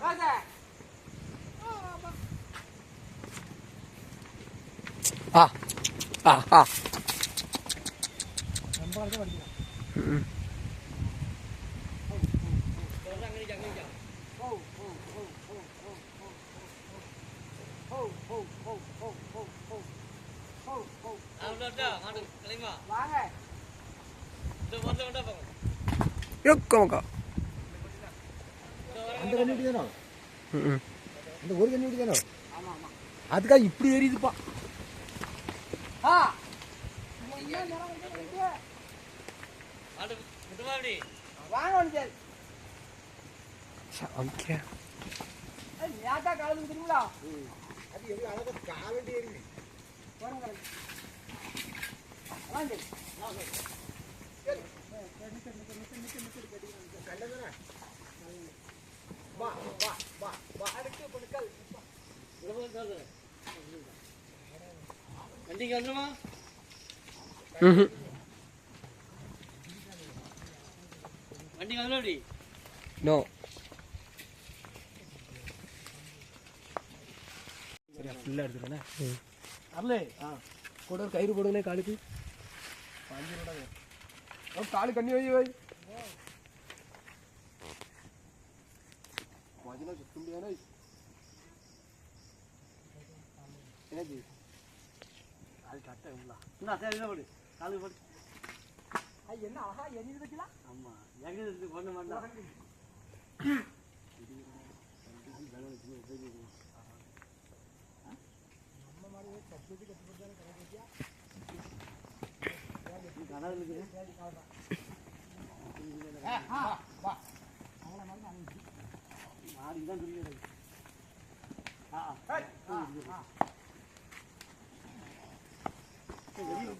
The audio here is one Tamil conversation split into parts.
Hadi. ആ ആ ആ ഉം. யொக்க மக்கா அந்த கண்ணி தானோ ம், ம். அந்த ஒரு கண்ணி தானோ அதுக்காக இப்படி ஏறிதுப்பா வாங்க ஒன்று சரி ஓகே யாக்கா காலத்துக்கு தெரியுங்களா? அது எவ்வளோ அழகாக காலண்டி ஏறி வாங்க வாங்க வா வா வா வா வண்டிக்கு வந்துருமா ம் வண்டிக்கு வந்துடும் அப்படி? நோ சரியா ஃபுல்லாக எடுத்துக்கோண்ணே. வரலே ஆ கூட ஒரு கயிறு போடுங்களே காலுக்கு. பாஞ்சு ஓ காலு கண்ணி வை வை. கொஞ்சம் சுத்த முடியாது என்னது? அது கட்ட உள்ள என்ன சரி என்ன போடு. காலுக்கு போடு. என்ன அழகா எண்ணி வைக்கலாம் ஆமா. எங்க பண்ண மாட்டேன் மாடி தான் துணிக்கிறது ஆ வெளியே விட்டு ஓடி விடாது நீங்க ஓட்டரோட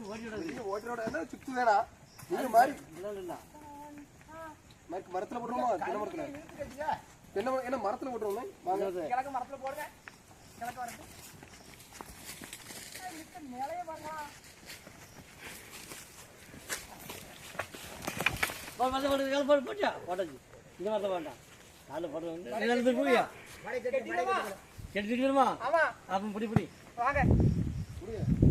என்ன சுத்து வேணா. நீங்க மாதிரி. இல்லை இல்லை மரத்து- மரத்துல போட்டுருமா தென்னை மரத்துல? தென்னை என்ன மரத்துல போட்டுருவோம்? வாங்க. கிழக்கு மரத்துல போடுங்க. கிழக்கு வரட்டு மேலேயே பாருங்க போடு மரத்தை போட்டு கால் போட்டு போட்டியா போட்டாச்சு. இந்த மரத்தை வேண்டாம் காலில் போட்டு வந்து ரெண்டு பேர் போவியா எடுத்துட்டு வருமா ஆமா. அப்போ பிடி பிடி. வாங்க.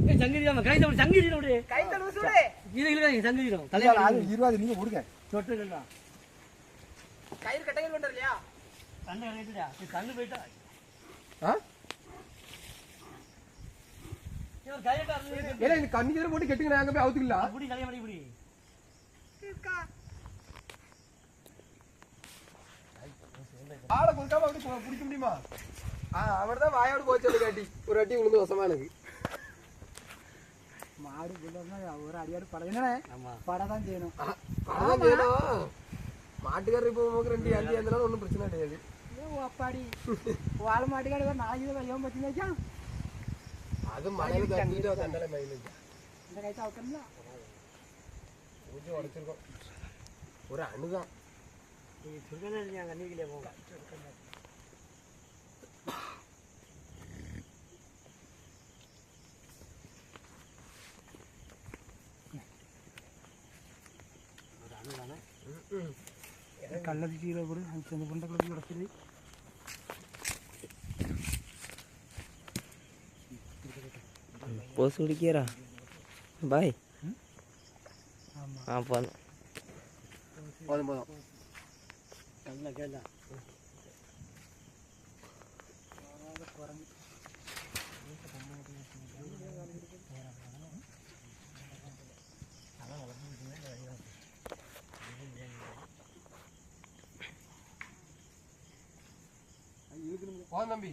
ஏய் சங்கீதியாம கை தவிர சங்கீதியம் அப்படி கை தழுவு சுடு இது இல்லை சங்கீதியம் அது தலையாடு இருபது நீங்க கொடுங்க தொட்டு கயிறு கட்டைகள் கொண்டு கண்ணு கண்ணு போயிட்டா. ஆ? இவர் கையிட்ட ஏன்னா இந்த கண்ணி கயிறு போட்டு கெட்டுங்க அங்க போய் அவுத்துக்கலாம் அப்படி கலைய மாட்டி இப்படி ஆளை கொடுக்காம அப்படி பிடிக்க முடியுமா? ஆ அவர் தான் வாயோடு போச்சு காட்டி. ஒரு அடி விழுந்து வசமா எனக்கு. மாடு புள்ளனா ஒரு அடியாடு படம். ஆமா. படம் தான் செய்யணும் அதான் செய்யணும். மாட்டுக்காரர் இப்போ நமக்கு ரெண்டு அடி இருந்தாலும் ஒன்றும் பிரச்சனை கிடையாது. ஓ அப்பாடி. வாழ மாட்டுக்காடு நாளைக்கு தான் ஐயோ வச்சா அது மலையில தண்ணிட்டு தண்டலை மயிலுக்கு இந்த கைத்தை அவுக்கணும்ல கொஞ்சம் உடச்சிருக்கோம். ஒரு அணுதான். சுருக்கனே இல்லையா கண்ணிக்கிலே போங்க கள்ளது கீழே போடு அந்த இந்த புண்டை குழப்பி உடச்சிரு போஸ் குடிக்கிறா பாய். ஆ போதும். போதும் போதும். கல்ல கேள்ல போதும் தம்பி